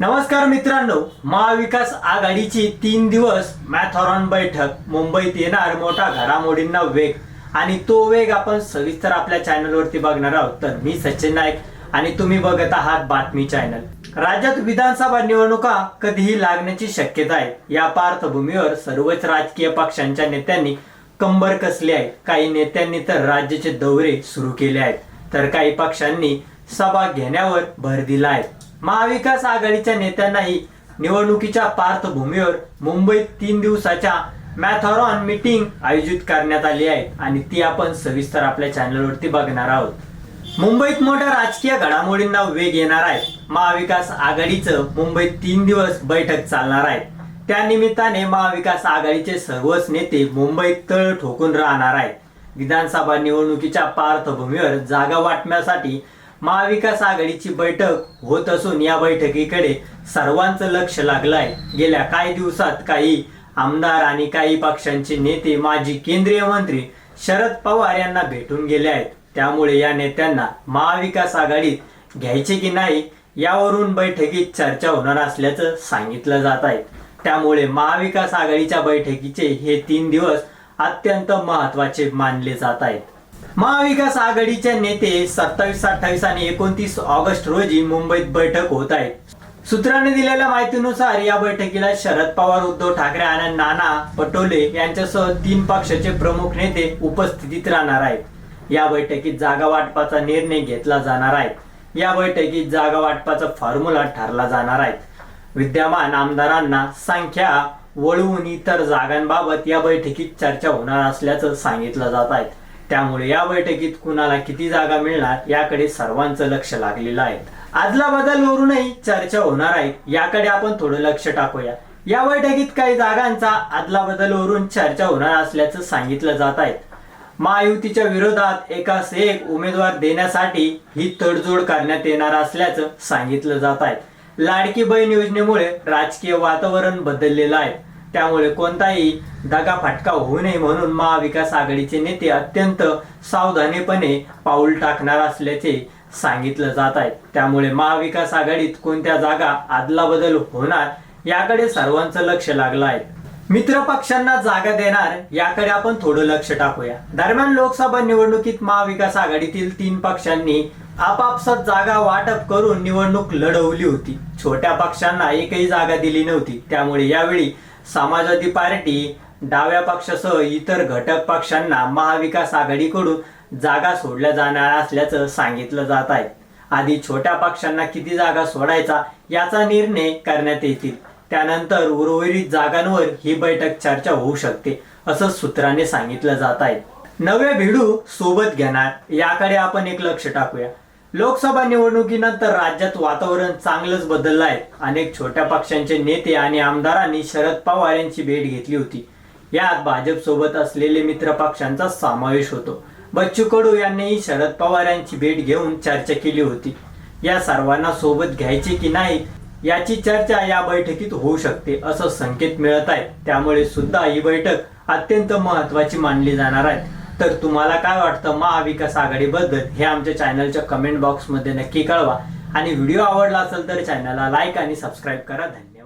नमस्कार मित्रांनो महाविकास आघाडीची तीन दिवस मॅथॉरॉन बैठक. मुंबईत येणार मोठा घडामोडींना वेग. आणि तो वेग आपण सविस्तर आपल्या चॅनलवरती बघणार आहोत. तर मी सचिन नाईक आणि तुम्ही बघत आहात बातमी चॅनल. राज्यात विधानसभा निवडणुका कधीही लागण्याची शक्यता आहे. या पार्श्वभूमीवर सर्वच राजकीय पक्षांच्या नेत्यांनी कंबर कसली आहे? काही नेत्यांनी तर राज्याचे दौरे सुरू केले आहेत. तर काही पक्षांनी सभा घेण्यावर भर दिला आहे. महाविकास आघाडीच्या नेत्यांनाही निवडणुकीच्या पार्श्वभूमीवर मुंबईत तीन दिवसाच्या मॅथॉरॉन मीटिंग आयोजित करण्यात आली आहे आणि ती आपण सविस्तर आपल्या चॅनलवरती बघणार आहोत. मुंबईत मोठ्या राजकीय घडामोडींना वेग येणार आहे. महाविकास आघाडीचं मुंबईत तीन दिवस बैठक चालणार आहे. त्या निमित्ताने महाविकास आघाडीचे सर्वच नेते मुंबईत तळ ठोकून राहणार आहेत. विधानसभा निवडणुकीच्या पार्श्वभूमीवर जागा वाटण्यासाठी महाविकास आघाडीची बैठक होत असून या बैठकीकडे सर्वांचं लक्ष लागलंय. गेल्या काही दिवसात काही आमदार आणि काही पक्षांचे नेते माजी केंद्रीय मंत्री शरद पवार यांना भेटून गेले आहेत. त्यामुळे या नेत्यांना महाविकास आघाडीत घ्यायचे की नाही यावरून बैठकीत चर्चा होणार असल्याचं सांगितलं जात आहे. त्यामुळे महाविकास आघाडीच्या बैठकीचे हे तीन दिवस अत्यंत महत्त्वाचे मानले जात आहेत. महाविकास आघाडीचे नेते सत्तावीस अठ्ठावीस आणि एकोणतीस ऑगस्ट रोजी मुंबईत बैठक होत आहे. सूत्रांनी दिलेल्या माहितीनुसार या बैठकीला शरद पवार उद्धव ठाकरे आणि नाना पटोले यांच्यासह तीन पक्षाचे प्रमुख नेते उपस्थितीत राहणार आहेत. या बैठकीत जागा वाटपाचा निर्णय घेतला जाणार आहे. या बैठकीत जागा वाटपाचा फॉर्म्युला ठरला जाणार आहे. विद्यमान आमदारांना संख्या वळवून इतर जागांबाबत या बैठकीत चर्चा होणार असल्याचं सांगितलं जात आहे. त्यामुळे या बैठकीत कुणाला किती जागा मिळणार याकडे सर्वांचं लक्ष लागलेलं आहे. आदला बदलवरूनही चर्चा होणार आहे. याकडे आपण थोडं लक्ष टाकूया. या बैठकीत काही जागांचा आदला बदलवरून चर्चा होणार असल्याचं सांगितलं जात आहे. महायुतीच्या विरोधात एकास एक उमेदवार देण्यासाठी ही तडजोड करण्यात येणार असल्याचं सांगितलं जात आहे. लाडकी बहीण योजनेमुळे राजकीय वातावरण बदललेलं आहे. त्यामुळे कोणताही दगा फटका होऊ नये म्हणून महाविकास आघाडीचे नेते अत्यंत सावधानीपणे पाऊल टाकणार असल्याचे सांगितलं जात आहे. त्यामुळे महाविकास आघाडीत कोणत्या जागा आदला बदल होणार याकडे सर्वांचं लक्ष लागलं आहे. मित्र पक्षांना जागा देणार याकडे आपण थोडं लक्ष टाकूया. दरम्यान लोकसभा निवडणुकीत महाविकास आघाडीतील तीन पक्षांनी आपापसात जागा वाटप करून निवडणूक लढवली होती. छोट्या पक्षांना एकही जागा दिली नव्हती. त्यामुळे यावेळी समाजवादी पार्टी डाव्या पक्षासह इतर घटक पक्षांना महाविकास आघाडीकडून जागा सोडल्या जाणार असल्याचं सांगितलं जात आहे. आधी छोट्या पक्षांना किती जागा सोडायचा याचा निर्णय करण्यात येतील. त्यानंतर उर्वरित जागांवर ही बैठक चर्चा होऊ शकते असं सूत्रांनी सांगितलं जात आहे. नवे भिडू सोबत घेणार याकडे आपण एक लक्ष टाकूया. लोकसभा निवडणुकीनंतर राज्यात वातावरण चांगलंच बदललं आहे अनेक छोट्या पक्षांचे नेते आणि आमदारांनी शरद पवार यांची भेट घेतली होती. यात भाजप सोबत असलेले मित्र पक्षांचा समावेश होतो. बच्चू कडू यांनीही शरद पवार यांची भेट घेऊन चर्चा केली होती. या सर्वांना सोबत घ्यायचे की नाही याची चर्चा या बैठकीत होऊ शकते असं संकेत मिळत आहे त्यामुळे सुद्धा ही बैठक अत्यंत महत्वाची मानली जाणार आहे. तर तुम्हाला काय वाटतं महाविकास आघाडीबद्दल हे आमच्या चॅनलच्या कमेंट बॉक्समध्ये नक्की कळवा. आणि व्हिडिओ आवडला असेल तर चॅनलला लाईक आणि सबस्क्राईब करा. धन्यवाद.